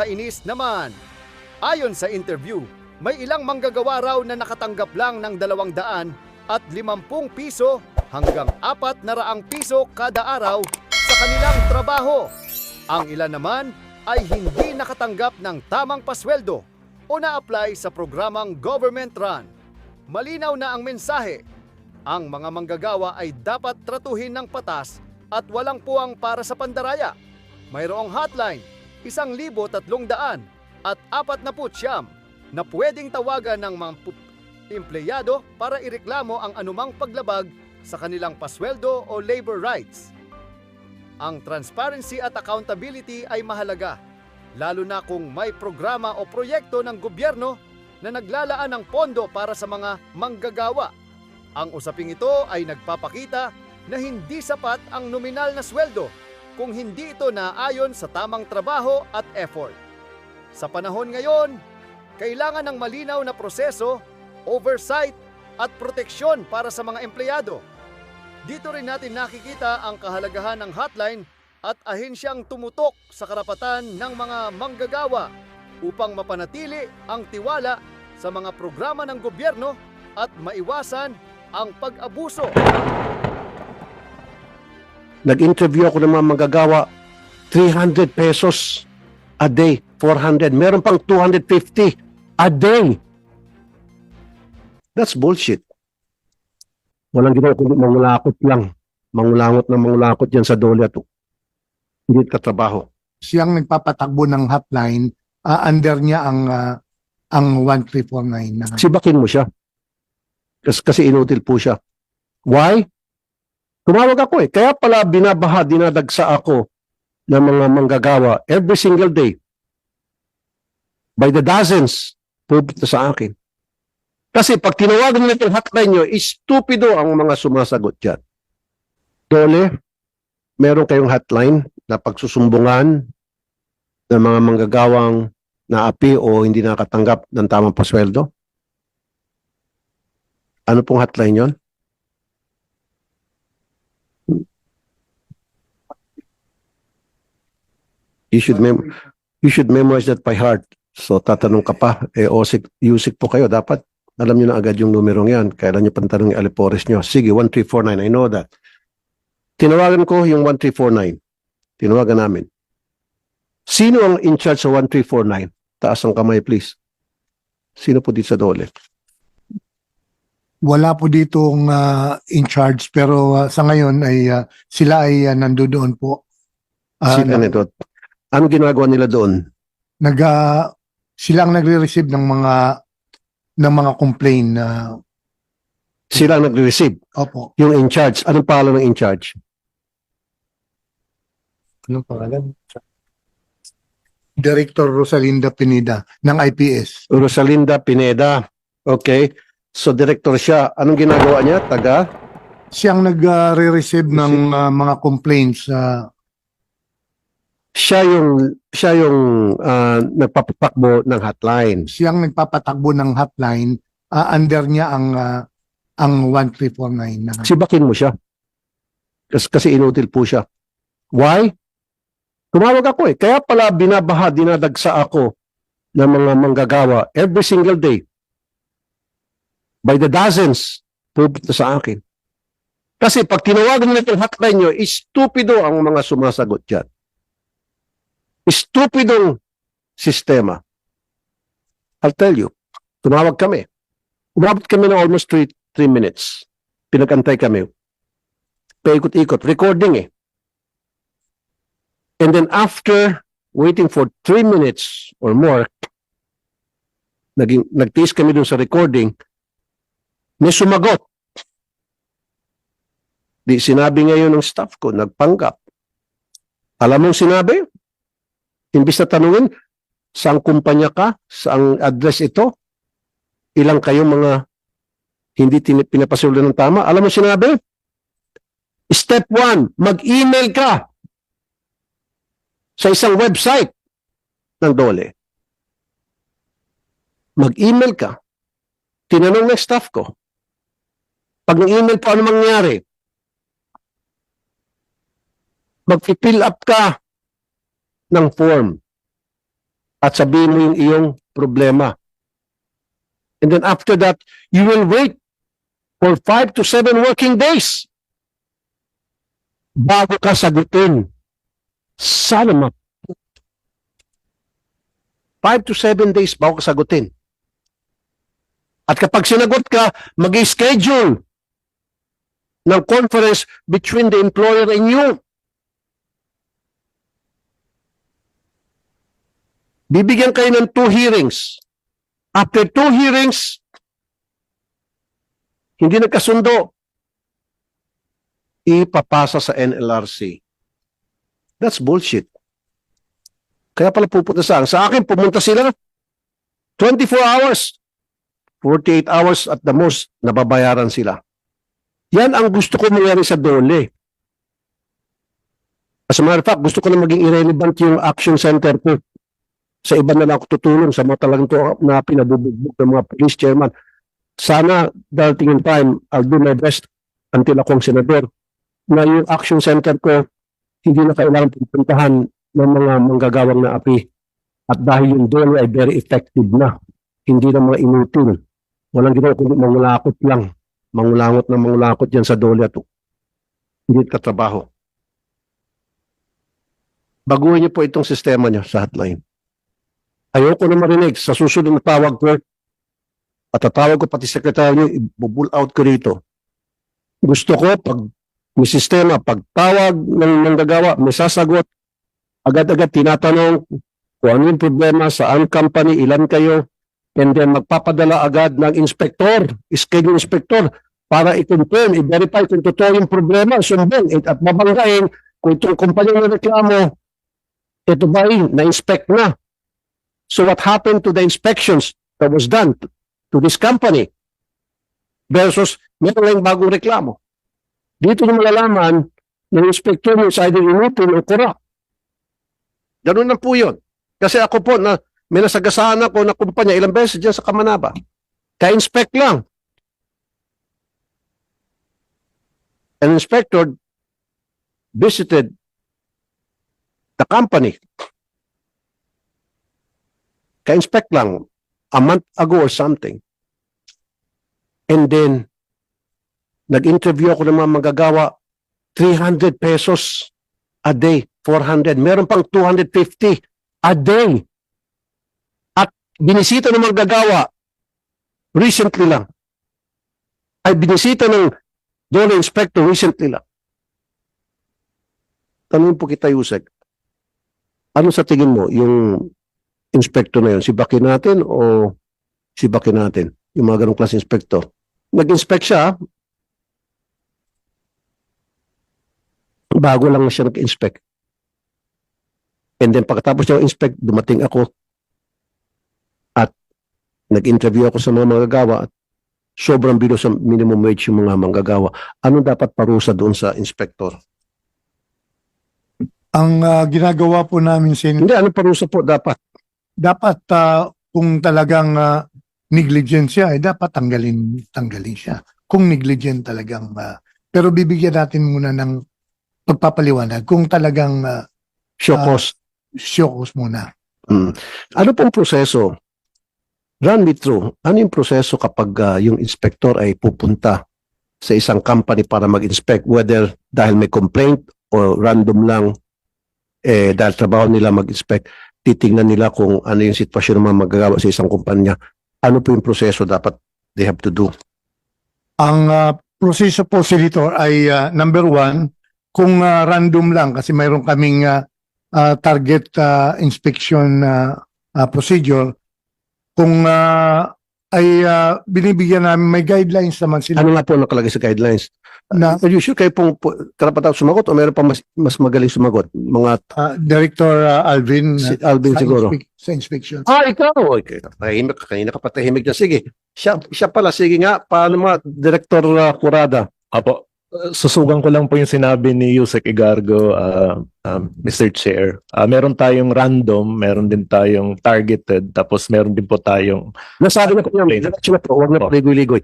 nakakainis naman. Ayon sa interview, may ilang manggagawa raw na nakatanggap lang ng 200 at 50 piso hanggang 4 na raang piso kada araw sa kanilang trabaho. Ang ilan naman ay hindi nakatanggap ng tamang pasweldo o na-apply sa programang government run. Malinaw na ang mensahe. Ang mga manggagawa ay dapat tratuhin ng patas at walang puwang para sa pandaraya. Mayroong hotline, isang libo tatlong daan at apat na putsyam na pwedeng tawagan ng mga empleyado para ireklamo ang anumang paglabag sa kanilang pasweldo o labor rights. Ang transparency at accountability ay mahalaga, lalo na kung may programa o proyekto ng gobyerno na naglalaan ng pondo para sa mga manggagawa. Ang usaping ito ay nagpapakita na hindi sapat ang nominal na sweldo kung hindi ito naayon sa tamang trabaho at effort. Sa panahon ngayon, kailangan ng malinaw na proseso, oversight at proteksyon para sa mga empleyado. Dito rin natin nakikita ang kahalagahan ng hotline at ahensyang tumutok sa karapatan ng mga manggagawa upang mapanatili ang tiwala sa mga programa ng gobyerno at maiwasan ang pag-abuso. Nag-interview ako ng mga manggagawa, 300 pesos a day, 400. Meron pang 250 a day. That's bullshit. Walang ginawa kundi mangulakot lang. Mangulangot na mangulakot yan sa dole at hindi katrabaho. siyang nagpapatakbo ng hotline, ah, under niya ang ah, ang 1349 na. Sibakin mo siya. Kasi, kasi inutil po siya. Why? Tumawag ako eh. Kaya pala binabaha, dinadagsa ako ng mga manggagawa every single day. By the dozens, pupunta sa akin. Kasi pag tinawagan nila itong hotline nyo, stupido ang mga sumasagot dyan. Dole, meron kayong hotline na pagsusumbungan ng mga manggagawang naapi o hindi nakatanggap ng tamang pasweldo? Ano pong hotline yon? You should mem you should memorize that by heart. So tatanong ka pa, eh OSIC, USIC po kayo, dapat alam niyo na agad yung numerong yan. Kailan niyo pantanong yung Alipores niyo. Sige, 1349, I know that. Tinawagan ko yung 1349. Tinawagan namin. Sino ang in charge sa 1349? Taas ang kamay, please. Sino po dito sa dole? Wala po ditong ah, in charge pero ah, sa ngayon ay ah, sila ay uh, nandoon po. Sila nag, nito. Ano ginagawa nila doon? nag ah, sila ang nagre-receive ng mga ng mga complaint na Sila ang nagre-receive. opo. Yung in charge. Anong pangalan ng in charge? Anong pangalan? Director Rosalinda Pineda ng IPS. Rosalinda Pineda. Okay. So, director siya. Anong ginagawa niya? Taga? Siyang nagre-receive ng ah, mga complaints sa Siya yung, siya yung ah, nagpapatakbo ng hotline. siyang nagpapatakbo ng hotline ah, under niya ang ah, ang 1349 na Sibakin mo siya. Kasi, kasi inutil po siya. Why? Tumawag ako eh. Kaya pala binabaha, dinadagsa ako ng mga manggagawa every single day. By the dozens, pupunta sa akin. Kasi pag tinawagan nila itong hotline nyo, stupido ang mga sumasagot dyan. Stupidong sistema. I'll tell you, tumawag kami. Umabot kami ng almost 3 three minutes. Pinagantay kami. Paikot-ikot. Recording eh. And then after waiting for three minutes or more, naging, nagtiis kami dun sa recording, may sumagot. Di sinabi ngayon ng staff ko, nagpanggap. Alam mong sinabi? Imbis na tanungin, saan kumpanya ka? Saang address ito? Ilang kayo mga hindi pinapasulo ng tama? Alam mo sinabi? Step one, mag-email ka sa isang website ng Dole. Mag-email ka. Tinanong ng staff ko. Pag nag-email po, ano mangyari? Mag-fill up ka ng form. at sabihin mo yung iyong problema. And then after that, you will wait for five to seven working days bago ka sagutin. Sana ma Five to seven days bago ka sagutin. At kapag sinagot ka, mag-schedule ng conference between the employer and you. Bibigyan kayo ng two hearings. After two hearings, hindi nagkasundo, ipapasa sa NLRC. That's bullshit. Kaya pala pupunta sa Sa akin, pumunta sila 24 hours. 48 hours at the most, nababayaran sila. Yan ang gusto ko mangyari sa Dole. As a matter of fact, gusto ko na maging irrelevant yung action center ko. Sa iba na lang ako tutulong sa mga talagang to na pinabubugbog ng mga police chairman. Sana darating yung time, I'll do my best until akong senador na yung action center ko hindi na kailangan pupuntahan ng mga manggagawang na api. At dahil yung Dole ay very effective na, hindi na mga inutil. Walang ginawa kundi mangulakot lang mangulangot na mangulakot yan sa dole at hindi katrabaho. Baguhin niyo po itong sistema niyo sa hotline. Ayoko na marinig sa susunod na tawag ko at tatawag ko pati sekretary niyo, ibubull out ko rito. Gusto ko pag may sistema, pag tawag ng nanggagawa, may sasagot, agad-agad tinatanong kung ano yung problema, saan company, ilan kayo, and then magpapadala agad ng inspector, schedule inspector, para i-confirm, i-verify kung totoo yung problema, sundin, at babanggain kung itong kumpanya na reklamo, ito ba na-inspect na. So what happened to the inspections that was done to, this company versus meron lang bagong reklamo. Dito nyo malalaman ng inspector is either inutile o corrupt. Ganun lang po yun. Kasi ako po, na, may nasagasaan ako na kumpanya ilang beses dyan sa Kamanaba. Ka-inspect lang. An inspector visited the company. Ka-inspect lang a month ago or something. And then, nag-interview ako ng mga magagawa, 300 pesos a day, 400. Meron pang 250 a day. At binisita ng magagawa, recently lang. Ay binisita ng Dole Inspector recently lang. Tanungin po kita, Yusek. Ano sa tingin mo, yung inspector na yun, si Baki natin o si Baki natin? Yung mga ganong klase inspector. Nag-inspect siya, bago lang siya nag-inspect. And then pagkatapos niya inspect, dumating ako at nag-interview ako sa mga manggagawa at sobrang bilo sa minimum wage yung mga manggagawa. Ano dapat parusa doon sa inspector? Ang ah, ginagawa po namin, Sen, Hindi, ano parusa po dapat? Dapat ah, kung talagang uh, negligent siya, eh, dapat tanggalin, tanggalin siya. Kung negligent talagang, ah, pero bibigyan natin muna ng pagpapaliwanag kung talagang uh, Show Ah. cause. syokos muna. Mm. Ano pong proseso? Run me through. Ano yung proseso kapag ah, yung inspector ay pupunta sa isang company para mag-inspect whether dahil may complaint o random lang eh dahil trabaho nila mag-inspect titingnan nila kung ano yung sitwasyon ng mga magagawa sa isang kumpanya. Ano po yung proseso dapat they have to do? Ang ah, proseso po, Senator, ay ah, number one, kung ah, random lang, kasi mayroon kaming ah, ah, target ah, inspection ah, ah, procedure, kung ah, ay ah, binibigyan namin, may guidelines naman sila Ano nga po nakalagay sa guidelines? na Are you sure kayo pong po- karapat sumagot o meron pa mas, mas magaling sumagot? Mga ah, Director ah, Alvin si ah, Alvin sa, siguro. inspe- sa inspection. Ah, ikaw. Okay. Tahimik ka. Kanina ka patahimik na. Sige. Siya, siya pala. Sige nga. Paano mga Director uh, Curada? Apo, susugan ko lang po yung sinabi ni Yusek Igargo, uh, um, Mr. Chair. Uh, meron tayong random, meron din tayong targeted, tapos meron din po tayong Nasabi na po. Complaint. Diretso na po. Huwag na po ligoy-ligoy.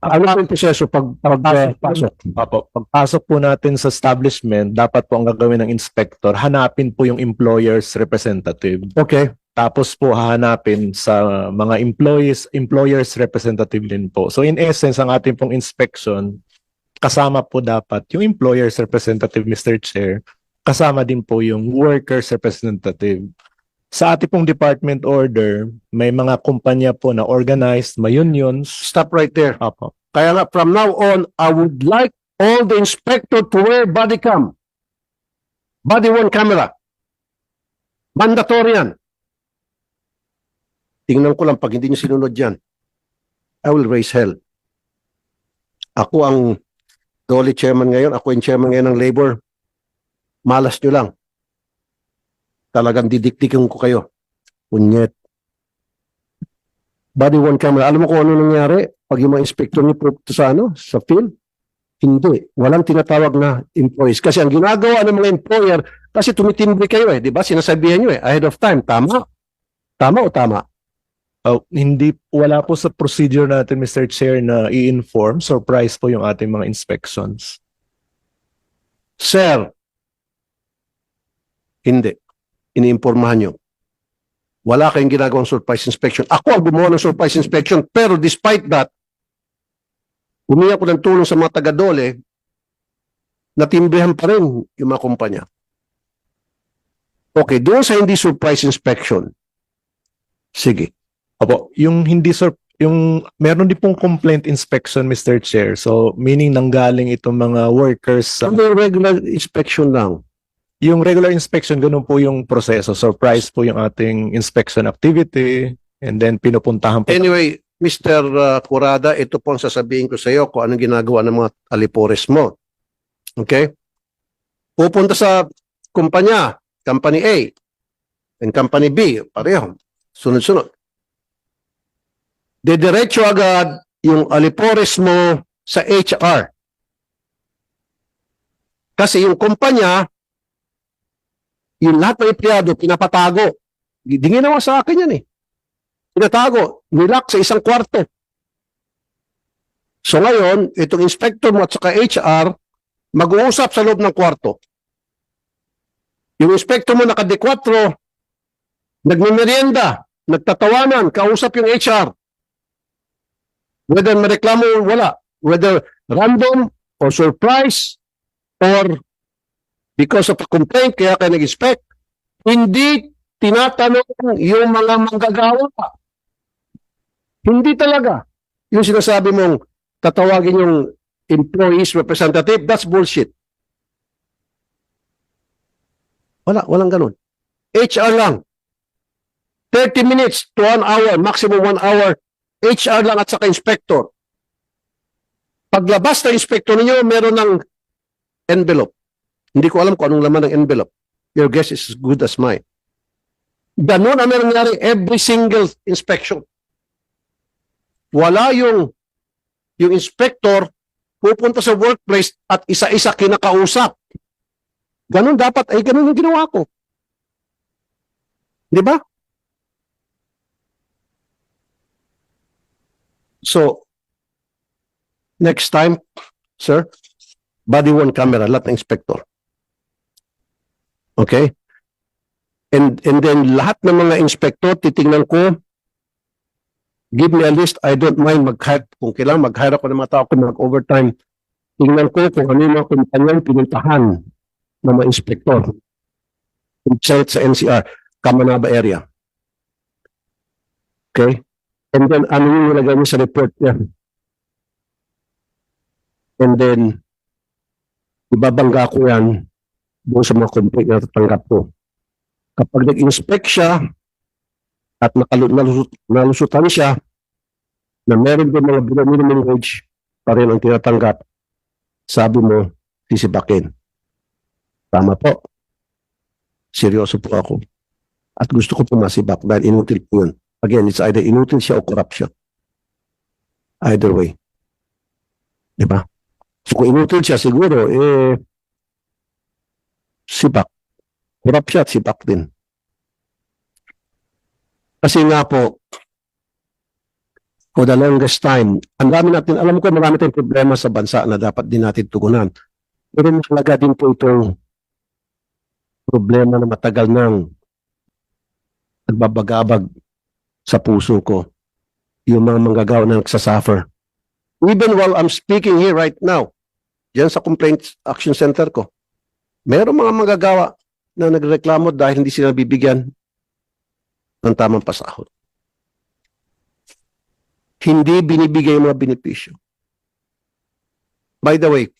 Ano po yung proseso pag, pag uh, pasok? Apo, pagpasok po natin sa establishment, dapat po ang gagawin ng inspector, hanapin po yung employer's representative. Okay. tapos po hahanapin sa mga employees, employers representative din po. So in essence, ang ating pong inspection, kasama po dapat yung employers representative, Mr. Chair, kasama din po yung workers representative. Sa ating pong department order, may mga kumpanya po na organized, may unions. Stop right there. Apo. Kaya nga, from now on, I would like all the inspector to wear body cam. Body worn camera. Mandatory yan. Tingnan ko lang, pag hindi nyo sinunod yan, I will raise hell. Ako ang Dolly chairman ngayon, ako yung chairman ngayon ng labor. Malas nyo lang. Talagang didiktikin ko kayo. Punyet. Body worn camera. Alam mo kung ano nangyari? Pag yung mga inspector niyo pupunta sa ano, sa field, hindi. Walang tinatawag na employees. Kasi ang ginagawa ng mga employer, kasi tumitimbre kayo eh, di ba? Sinasabihan nyo eh, ahead of time. Tama? Tama o tama? Oh, hindi, wala po sa procedure natin, Mr. Chair, na i-inform, surprise po yung ating mga inspections. Sir, hindi. Iniimpormahan nyo. Wala kayong ginagawang surprise inspection. Ako ang gumawa ng surprise inspection, pero despite that, umiyak ko ng tulong sa mga taga-dole, natimbrihan pa rin yung mga kumpanya. Okay, doon sa hindi surprise inspection, sige. Opo, yung hindi sur yung meron din pong complaint inspection, Mr. Chair. So, meaning nanggaling itong mga workers sa yung regular inspection lang? Yung regular inspection, ganun po yung proseso. Surprise po yung ating inspection activity and then pinupuntahan po. Anyway, Mr. uh, Curada, ito po ang sasabihin ko sa iyo kung anong ginagawa ng mga alipores mo. Okay? Pupunta sa kumpanya, company A, and company B, pareho, sunod-sunod. Dediretso agad yung alipores mo sa HR. Kasi yung kumpanya, yung lahat ng empleyado, pinapatago. Di di ginawa sa akin yan eh pinatago, nilak sa isang kwarto. So ngayon, itong inspector mo at saka HR, mag-uusap sa loob ng kwarto. Yung inspector mo naka-D4, nagmimerienda, nagtatawanan, kausap yung HR. Whether mareklamo o wala, whether random or surprise or because of a complaint kaya kayo nag-inspect, hindi tinatanong yung mga manggagawa. Hindi talaga. Yung sinasabi mong tatawagin yung employees representative, that's bullshit. Wala, walang ganun. HR lang. 30 minutes to 1 hour, maximum 1 hour, HR lang at saka inspector. Paglabas ng inspector ninyo, meron ng envelope. Hindi ko alam kung anong laman ng envelope. Your guess is as good as mine. Ganun ang nangyari every single inspection. Wala yung yung inspector pupunta sa workplace at isa-isa kinakausap. Ganun dapat, ay ganun yung ginawa ko. Di ba? So, next time, sir, body worn camera, lahat ng inspector. Okay? And, and then lahat ng mga inspector, titingnan ko, give me a list, I don't mind mag-hire, kung kailangan mag-hire ako ng mga tao, kung mag-overtime, tingnan ko kung ano yung mga kumpanyang pinuntahan ng mga inspector. Consult sa NCR, Kamanaba area. Okay? And then, ano yung nilagay mo sa report niya? And then, ibabangga ko yan doon sa mga complaint na tatanggap ko kapag nag-inspect siya at nalusut, nalusutan siya na meron din mga below minimum wage pa rin ang tinatanggap, sabi mo, sisibakin. Tama po. Seryoso po ako. At gusto ko po masibak dahil inutil po yun. Again, it's either inutil siya o corrupt siya. Either way. Di ba? So kung inutil siya, siguro, eh, sibak. Corrupt siya at sibak din. Kasi nga po, for the longest time, ang dami natin, alam ko marami tayong problema sa bansa na dapat din natin tugunan. Pero mahalaga din po itong problema na matagal nang nagbabagabag sa puso ko yung mga manggagawa na nagsasuffer. Even while I'm speaking here right now, dyan sa Complaints Action Center ko, meron mga manggagawa na nagreklamo dahil hindi sila bibigyan ng tamang pasahod. Hindi binibigay yung mga benepisyo. By the way,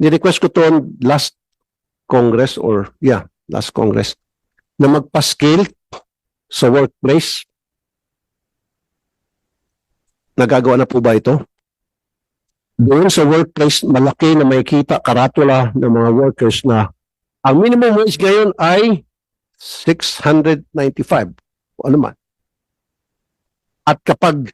ni-request ko to last Congress or yeah, last Congress na magpa-scale sa workplace. Nagagawa na po ba ito? Doon sa workplace, malaki na may kita karatula ng mga workers na ang minimum wage ngayon ay 695. O ano man. At kapag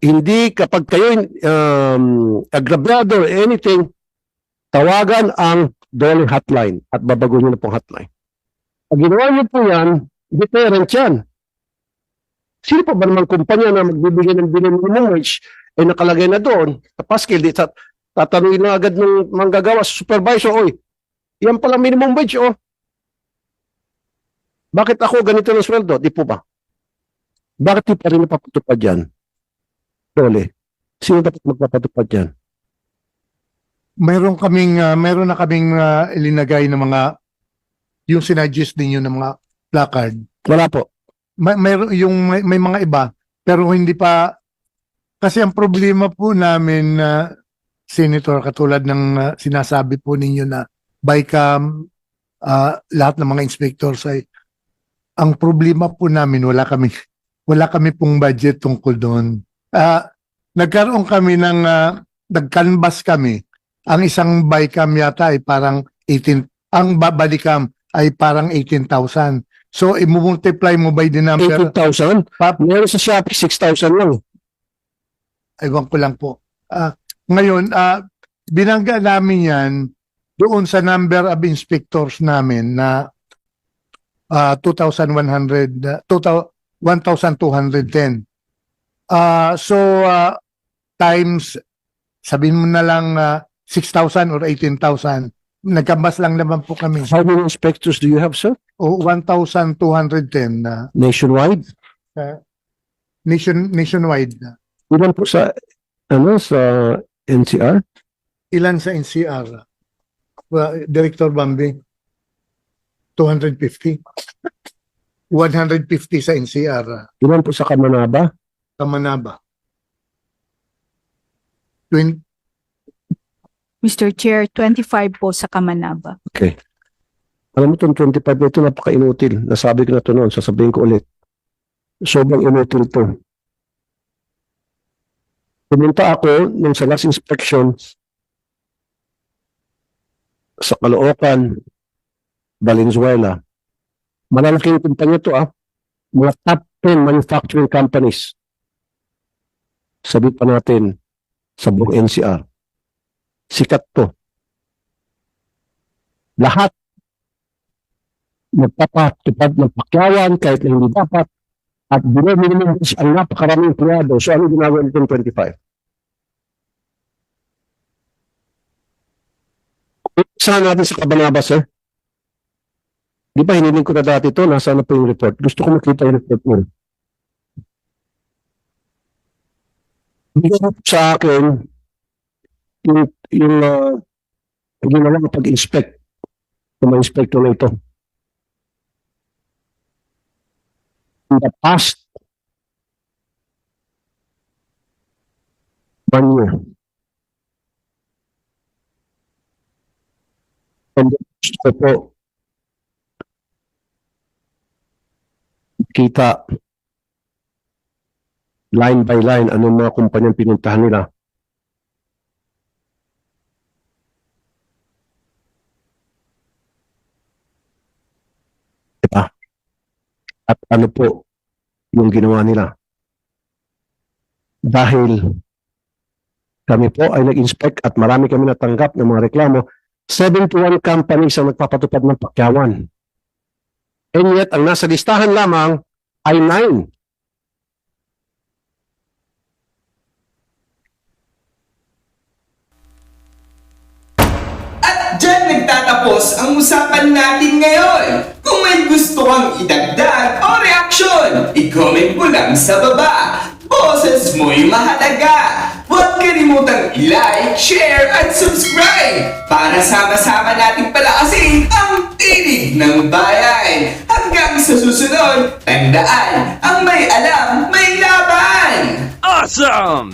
hindi kapag kayo um, agrabyado or anything, tawagan ang Dole hotline at babago nyo na pong hotline. Pag ginawa nyo po yan, deterrent yan. Sino pa ba naman kumpanya na magbibigay ng minimum wage ay nakalagay na doon sa paskil, di tat tatanungin na agad ng manggagawa sa supervisor, oy, yan pala minimum wage, oh. Bakit ako ganito ng sweldo? Di po ba? Bakit di pa rin napapatupad yan? Dole, sino dapat magpapatupad yan? Mayroon kaming ah, mayroon na kaming ah, ilinagay ng mga yung sinadjust ninyo ng mga placard. Wala po. May, mayroon yung may, may mga iba pero hindi pa kasi ang problema po namin na senator katulad ng ah, sinasabi po ninyo na bycam ah, lahat ng mga inspectors ay ang problema po namin wala kami wala kami pong budget tungkol doon. Ah, nagkaroon kami ng ah, nag-canvas kami. Ang isang bycam yata ay parang 18 ang ba- bodycam ay parang 18,000. So i-multiply mo by the number 18,000? Pap- Meron sa Shopee, 6,000 lang. Ewan ko lang po. Ah, ngayon, ah, binangga namin yan doon sa number of inspectors namin na ah, 2,100, ah, 2,000 1,210. Ah, so, ah, times, sabihin mo na lang ah, 6,000 or 18,000. Nagkambas lang naman po kami. How many inspectors do you have, sir? O 1,210 na Nationwide? nation, nationwide. na. Ilan po sa, ano, sa NCR? Ilan sa NCR? Well, Director Bambi? 250. 150 sa NCR. Ilan po sa Kamanaba? Kamanaba. 20, Mr. Chair, 25 po sa Kamanaba. Okay. Alam mo itong 25 na ito, napaka-inutil. Nasabi ko na ito noon, sasabihin ko ulit. Sobrang inutil to. Pumunta ako nung sa last inspection sa Caloocan, Valenzuela. Malalaking kumpanya to ah. Mga top 10 manufacturing companies. Sabi pa natin sa buong NCR. Sikat to. Lahat magpapatupad ng pakyawan kahit na hindi dapat at minimum wage ang napakaraming empleyado. So ano ginagawa nitong 25? Saan natin sa Cabanaba, sir? Di ba hiniling ko na dati ito? Nasaan na po yung report? Gusto ko makita yung report mo. Mo sa akin yung, yung uh, ginawa ko pag-inspect ng mga inspector na ito. In the past one year. And gusto po kita line by line anong mga kumpanyang pinuntahan nila. At ano po yung ginawa nila. Dahil kami po ay nag-inspect at marami kami natanggap ng mga reklamo, 71 companies ang nagpapatupad ng pakyawan. And yet, ang nasa listahan lamang ay 9. At dyan nagtatapos ang usapan natin ngayon. May gusto kang idagdag o ngayon, i-comment mo lang sa baba. Boses mo'y mahalaga. Huwag kalimutang i-like, share, at subscribe para sama-sama nating palakasin ang tinig ng bayan. Hanggang sa susunod, tandaan, ang may alam, may laban! Awesome!